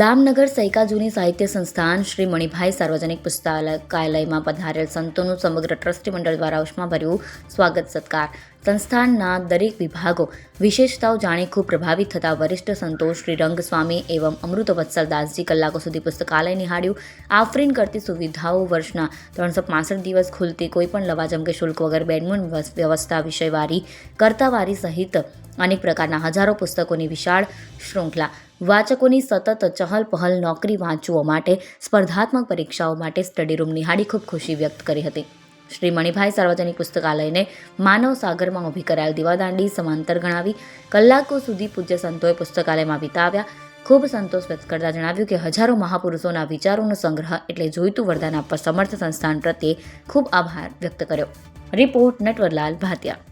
દામનગર સૈકા જૂની સાહિત્ય સંસ્થાન શ્રી મણિભાઈ સાર્વજનિક પુસ્તકાલયમાં પધારેલ સંતોનું સમગ્ર ટ્રસ્ટી મંડળ દ્વારા ઉષ્માભર્યું સ્વાગત સત્કાર. સંસ્થાનના દરેક વિભાગો વિશેષતાઓ જાણી ખૂબ પ્રભાવિત થતા વરિષ્ઠ સંતો શ્રી રંગસ્વામી એવં અમૃત વત્સલ દાસજી કલાકો સુધી પુસ્તકાલય નિહાળ્યું. આફરીન કરતી સુવિધાઓ વર્ષના ત્રણસો પાસઠ દિવસ ખુલતી કોઈપણ લવાજમ કે શુલ્ક વગર બેનમૂન વ્યવસ્થા વિષયવારી, કર્તાવારી સહિત અનેક પ્રકારના હજારો પુસ્તકોની વિશાળ શૃંખલા વાચકોની સતત ચહલ પહલ નોકરી વાંચુઓ માટે, સ્પર્ધાત્મક પરીક્ષાઓ માટે સ્ટડી રૂમ નિહાળી ખૂબ ખુશી વ્યક્ત કરી હતી. શ્રી મણિભાઈ સાર્વજનિક પુસ્તકાલયને માનવ સાગરમાં ઊભી કરાયેલ દીવાદાંડી સમાંતર ગણાવી, કલાકો સુધી પૂજ્ય સંતોએ પુસ્તકાલયમાં વિતાવ્યા. ખૂબ સંતોષ વ્યક્ત કરતા જણાવ્યું કે હજારો મહાપુરુષોના વિચારોનો સંગ્રહ એટલે જોઈતું વરદાન આપવા સમર્થ સંસ્થાન પ્રત્યે ખૂબ આભાર વ્યક્ત કર્યો. રિપોર્ટ નટવરલાલ ભાતિયા